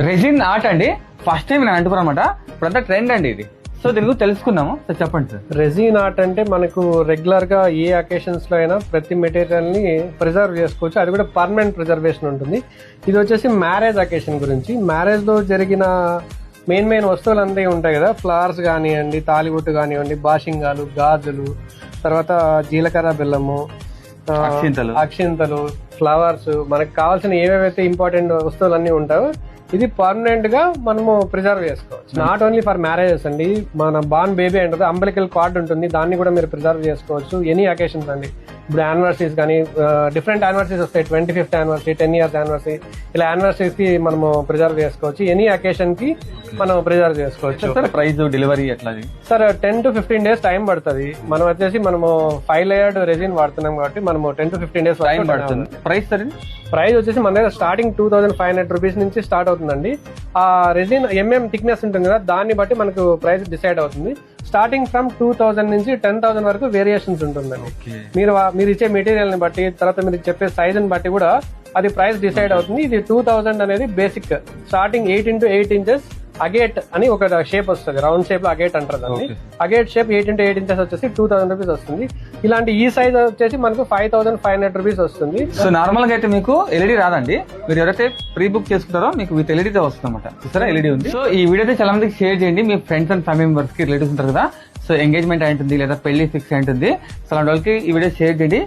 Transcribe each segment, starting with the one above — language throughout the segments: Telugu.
రెజిన్ ఆర్ట్ అండి. ఫస్ట్ టైం నేను అంటున్నాను అనమాట పెద్ద ట్రెండ్ అండి ఇది. సో దీని గురించి తెలుసుకుందాము. సార్ చెప్పండి సార్. రెజిన్ ఆర్ట్ అంటే మనకు రెగ్యులర్గా ఏ అకేషన్స్లో అయినా ప్రతి మెటీరియల్ని ప్రిజర్వ్ చేసుకోవచ్చు. అది కూడా పర్మనెంట్ ప్రిజర్వేషన్ ఉంటుంది. ఇది వచ్చేసి మ్యారేజ్ అకేషన్ గురించి. మ్యారేజ్లో జరిగిన మెయిన్ మెయిన్ వస్తువులు అన్నీ ఉంటాయి కదా? ఫ్లవర్స్ కానివ్వండి తాలిబొట్టు కానివ్వండి బాషింగాలు గాజులు తర్వాత జీలకర్ర బెల్లము అక్షింతలు. ఫ్లవర్స్ మనకు కావాల్సిన ఏవేవైతే ఇంపార్టెంట్ వస్తువులు అన్నీ ఉంటాయో ఇది పర్మనెంట్గా మనము ప్రిజర్వ్ చేసుకోవచ్చు నాట్ ఓన్లీ ఫర్ మ్యారేజెస్ అండి మన బాన్ బేబీ అంటుంది అంబలికల్ కార్డ్ ఉంటుంది దాన్ని కూడా మీరు ప్రిజర్వ్ చేసుకోవచ్చు ఎనీ అకేషన్స్ అండి ఇప్పుడు యానివర్సరీస్ కానీ డిఫరెంట్ యానివర్సరీస్ వస్తాయి. Twenty fifth anniversary ten years anniversary ఇలా యానివర్సరీస్కి మనము ప్రిజర్వ్ చేసుకోవచ్చు. ఎనీ అకేషన్కి మనం ప్రిజర్వ్ చేసుకోవచ్చు. సార్ ప్రైస్ డెలివరీ ఎట్లా? Sir ten to fifteen days time పడుతుంది. మనం వచ్చేసి మనము ఫైవ్ లేయర్డ్ రెజిన్ వాడుతున్నాం కాబట్టి మనము ten to fifteen days time పడుతుంది. Price sir? ప్రైస్ వచ్చేసి మన దగ్గర starting two thousand five hundred rupees నుంచి స్టార్ట్ అవుతుందండి. ఆ రెజిన్ ఎంఎం థిక్నెస్ ఉంటుంది కదా దాన్ని బట్టి మనకు ప్రైస్ డిసైడ్ అవుతుంది. స్టార్టింగ్ ఫ్రమ్ టూ థౌసండ్ నుంచి టెన్ థౌసండ్ వరకు వేరియేషన్స్ ఉంటుందండి. మీరు మీరు ఇచ్చే మెటీరియల్ని బట్టి తర్వాత మీరు చెప్పే సైజ్ని బట్టి కూడా అది ప్రైస్ డిసైడ్ అవుతుంది. ఇది టూ థౌసండ్ అనేది basic starting eight into eight inches agate అని ఒక షేప్ వస్తుంది. రౌండ్ షేప్లో అగేట్ అంటారు దాన్ని. Agate shape eight into eight inches వచ్చేసి టూ థౌసండ్ రూపీస్ వస్తుంది. ఇలాంటి ఈ సైజ్ వచ్చేసి మనకు five thousand five hundred rupees వస్తుంది. సో నార్మల్గా అయితే మీకు ఎల్ఈడి రాదండి. మీరు ఎవరైతే ప్రీ బుక్ చేసుకుంటారో మీకు విత్ ఎల్ఈడి వస్తుంది అనమాట చూసారా? ఎల్ఈడి ఉంది. సో ఈ వీడియో అయితే చాలా మందికి షేర్ చేయండి. మీ ఫ్రెండ్స్ అండ్ ఫ్యామిలీ మెంబర్స్కి రిలేటివ్స్ ఉంటారు కదా. సో ఎంగేజ్మెంట్ అయింటుంది లేదా పెళ్ళి ఫిక్స్ అయింటుంది సో అలాంటి వాళ్ళకి ఈ వీడియో షేర్ చేయండి.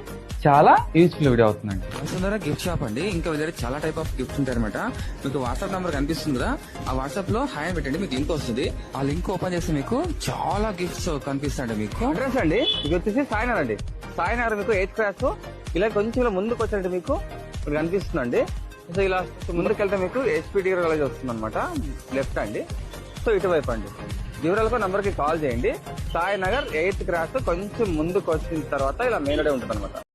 చాలా యూస్ఫుల్ వీడియో అవుతుందండి. వసుంధర గిఫ్ట్ షాప్ అండి. ఇంకా దగ్గర చాలా టైప్ ఆఫ్ గిఫ్ట్స్ ఉంటాయి అనమాట మీకు వాట్సాప్ నంబర్ కనిపిస్తుంది కదా ఆ వాట్సాప్లో హాయ్ పెట్టండి మీకు లింక్ వస్తుంది. ఆ లింక్ ఓపెన్ చేస్తే మీకు చాలా గిఫ్ట్స్ కనిపిస్తాయండి మీకు. అడ్రస్ అండి. ఇది వచ్చేసి సాయినగర్ అండి. సాయినగర్ మీకు ఎయిత్ క్లాస్ ఇలా కొంచెం ఇలా ముందుకు వచ్చినట్టు మీకు ఇక్కడ కనిపిస్తుందండి. సో ఇలా ముందుకు వెళ్తే మీకు హెచ్పి డిగ్రీ కాలేజ్ వస్తుంది అనమాట లెఫ్ట్ అండి. సో ఇటువైపు అండి. వివరాలకు నంబర్కి కాల్ చేయండి. సాయినగర్ ఎయిత్ క్లాస్ కొంచెం ముందుకు వచ్చిన తర్వాత ఇలా మెయిన్ ఉంటుంది అనమాట